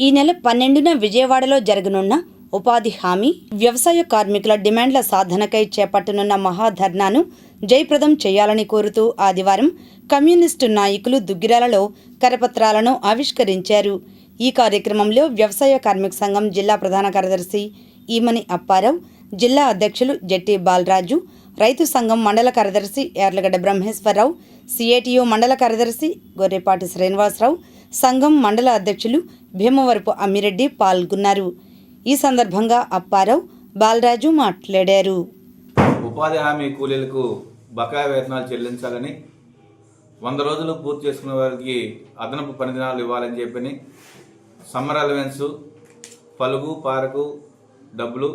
ఈ నెల పన్నెండున విజయవాడలో జరగనున్న ఉపాధి హామీ వ్యవసాయ కార్మికుల డిమాండ్ల సాధనకై చేపట్టనున్న మహాధర్నాను జయప్రదం చేయాలని కోరుతూ ఆదివారం కమ్యూనిస్టు నాయకులు దుగ్గిరాలలో కరపత్రాలను ఆవిష్కరించారు. ఈ కార్యక్రమంలో వ్యవసాయ కార్మిక సంఘం జిల్లా ప్రధాన కార్యదర్శి ఈమని అప్పారావు జిల్లా అధ్యక్షులు జట్టి బాలరాజు రైతు సంఘం మండల కార్యదర్శి యార్లగడ్డ బ్రహ్మేశ్వరరావు సిఐటియు మండల కార్యదర్శి గొర్రెపాటి శ్రీనివాసరావు సంఘం మండల అధ్యక్షులు భీమవరపు అమ్మిరెడ్డి పాల్గొన్నారు. ఈ సందర్భంగా అప్పారావు బాలరాజు మాట్లాడారు. ఉపాధి హామీ కూలీలకు బకాయి వేతనాలు చెల్లించాలని వంద రోజులు పూర్తి చేసుకున్న వారికి అదనపు పని దినాలు ఇవ్వాలని చెప్పని సమ్మర్ అలవెన్స్ పలుగు పారకు డబ్బులు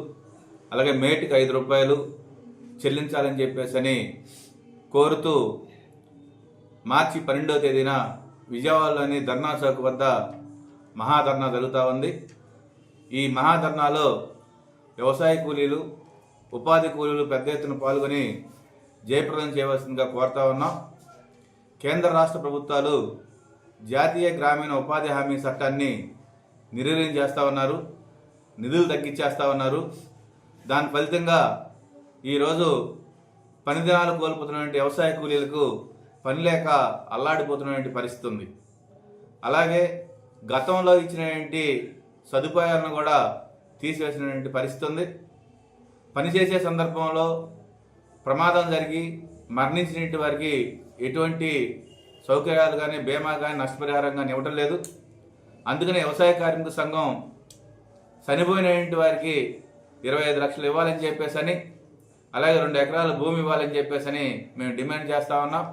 అలాగే మేటికి ఐదు రూపాయలు చెల్లించాలని చెప్పేసి అని కోరుతూ మార్చి పన్నెండవ తేదీన విజయవాడలోని ధర్నా చౌక్ వద్ద మహాధర్నా జరుగుతూ ఉంది. ఈ మహాధర్నాలో వ్యవసాయ కూలీలు ఉపాధి కూలీలు పెద్ద ఎత్తున పాల్గొని జయప్రదం చేయవలసిందిగా కోరుతా ఉన్నాం. కేంద్ర రాష్ట్ర ప్రభుత్వాలు జాతీయ గ్రామీణ ఉపాధి హామీ చట్టాన్ని నిర్వీర్యం చేస్తూ ఉన్నారు నిధులు తగ్గించేస్తూ ఉన్నారు. దాని ఫలితంగా ఈరోజు పనిదినాలు కోల్పోతున్నటువంటి వ్యవసాయ కూలీలకు పని లేక అల్లాడిపోతున్నటువంటి పరిస్థితి ఉంది. అలాగే గతంలో ఇచ్చినటువంటి సదుపాయాలను కూడా తీసివేసినటువంటి పరిస్థితి ఉంది. పనిచేసే సందర్భంలో ప్రమాదం జరిగి మరణించినటువంటి వారికి ఎటువంటి సౌకర్యాలు కానీ బీమా కానీ నష్టపరిహారం కానీ ఇవ్వటం లేదు. అందుకని వ్యవసాయ కార్మిక సంఘం చనిపోయినటువంటి వారికి ఇరవై ఐదు లక్షలు ఇవ్వాలని చెప్పేసి అని అలాగే రెండు ఎకరాల భూమి ఇవ్వాలని చెప్పేసి అని మేము డిమాండ్ చేస్తా ఉన్నాం.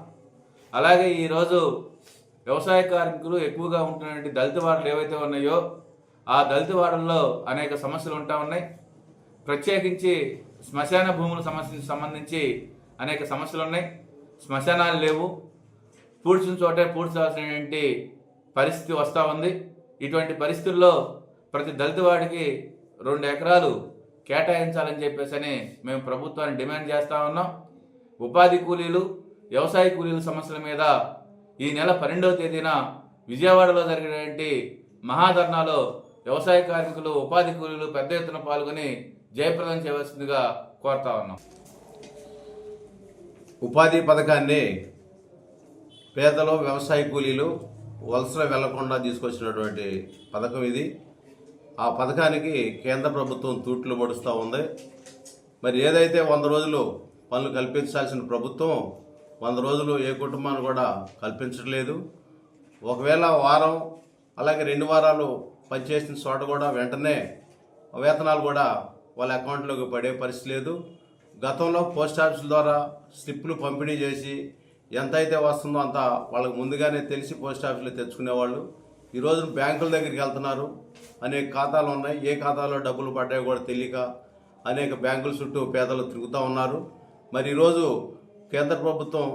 అలాగే ఈరోజు వ్యవసాయ కార్మికులు ఎక్కువగా ఉంటున్నటువంటి దళిత వాడలు ఏవైతే ఉన్నాయో ఆ దళిత వాడల్లో అనేక సమస్యలు ఉంటా ఉన్నాయి. ప్రత్యేకించి శ్మశాన భూముల సమస్య సంబంధించి అనేక సమస్యలు ఉన్నాయి. శ్మశానాలు లేవు. పూడ్చిన చోటే పూడ్చాల్సినటువంటి పరిస్థితి వస్తూ ఉంది. ఇటువంటి పరిస్థితుల్లో ప్రతి దళిత వాడికి రెండు ఎకరాలు కేటాయించాలని చెప్పేసి అని మేము ప్రభుత్వాన్ని డిమాండ్ చేస్తూ ఉన్నాం. ఉపాధి కూలీలు వ్యవసాయ కూలీల సమస్యల మీద ఈ నెల పన్నెండవ తేదీన విజయవాడలో జరిగినటువంటి మహాధర్నాలో వ్యవసాయ కార్మికులు ఉపాధి కూలీలు పెద్ద ఎత్తున పాల్గొని జయప్రదం చేయవలసిందిగా కోరుతా ఉన్నాం. ఉపాధి పథకాన్ని పేదలు వ్యవసాయ కూలీలు వలసలు వెళ్ళకుండా తీసుకొచ్చినటువంటి పథకం ఇది. ఆ పథకానికి కేంద్ర ప్రభుత్వం తూట్లు పడుస్తూ ఉంది. మరి ఏదైతే వంద రోజులు పనులు కల్పించాల్సిన ప్రభుత్వం వంద రోజులు ఏ కుటుంబాన్ని కూడా కల్పించట్లేదు. ఒకవేళ వారం అలాగే రెండు వారాలు పనిచేసిన చోట కూడా వెంటనే వేతనాలు కూడా వాళ్ళ అకౌంట్లోకి పడే పరిస్థితి లేదు. గతంలో పోస్ట్ ఆఫీసుల ద్వారా స్లిప్లు పంపిణీ చేసి ఎంత అయితే వస్తుందో అంత వాళ్ళకి ముందుగానే తెలిసి పోస్ట్ ఆఫీస్లో తెచ్చుకునేవాళ్ళు. ఈరోజు బ్యాంకుల దగ్గరికి వెళ్తున్నారు. అనేక ఖాతాలు ఉన్నాయి. ఏ ఖాతాలో డబ్బులు పడ్డాయో కూడా తెలియక అనేక బ్యాంకుల చుట్టూ పేదలు తిరుగుతూ ఉన్నారు. మరి ఈరోజు కేంద్ర ప్రభుత్వం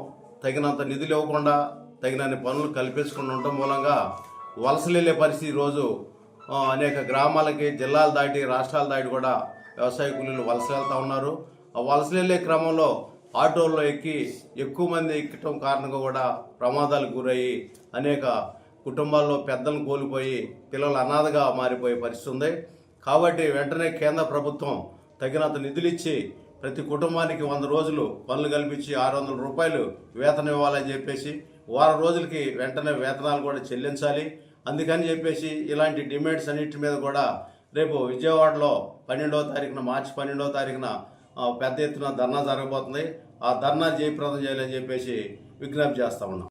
తగినంత నిధులు ఇవ్వకుండా తగినన్ని పనులు కల్పించకుండా ఉండటం మూలంగా వలసలు పరిస్థితి ఈరోజు అనేక గ్రామాలకి జిల్లాలు దాటి రాష్ట్రాలు దాటి కూడా వ్యవసాయ కూలీలు వలస వెళ్తూ ఉన్నారు. ఆ వలసలు వెళ్ళే క్రమంలో ఆటోల్లో ఎక్కి ఎక్కువ మంది ఎక్కటం కారణంగా కూడా ప్రమాదాలకు గురయ్యి అనేక కుటుంబాల్లో పెద్దలను కోల్పోయి పిల్లలు అనాథగా మారిపోయే పరిస్థితి ఉంది. కాబట్టి వెంటనే కేంద్ర ప్రభుత్వం తగినంత నిధులు ఇచ్చి ప్రతి కుటుంబానికి వంద రోజులు పనులు కల్పించి ఆరు వందల రూపాయలు వేతనం ఇవ్వాలని చెప్పేసి వారం రోజులకి వెంటనే వేతనాలు కూడా చెల్లించాలి. అందుకని చెప్పేసి ఇలాంటి డిమాండ్స్ అన్నిటి మీద కూడా రేపు విజయవాడలో పన్నెండవ తారీఖున మార్చి పన్నెండవ తారీఖున పెద్ద ఎత్తున ధర్నా జరగబోతుంది. ఆ ధర్నా జయప్రదం చేయాలని చెప్పేసి విజ్ఞప్తి చేస్తా ఉన్నాం.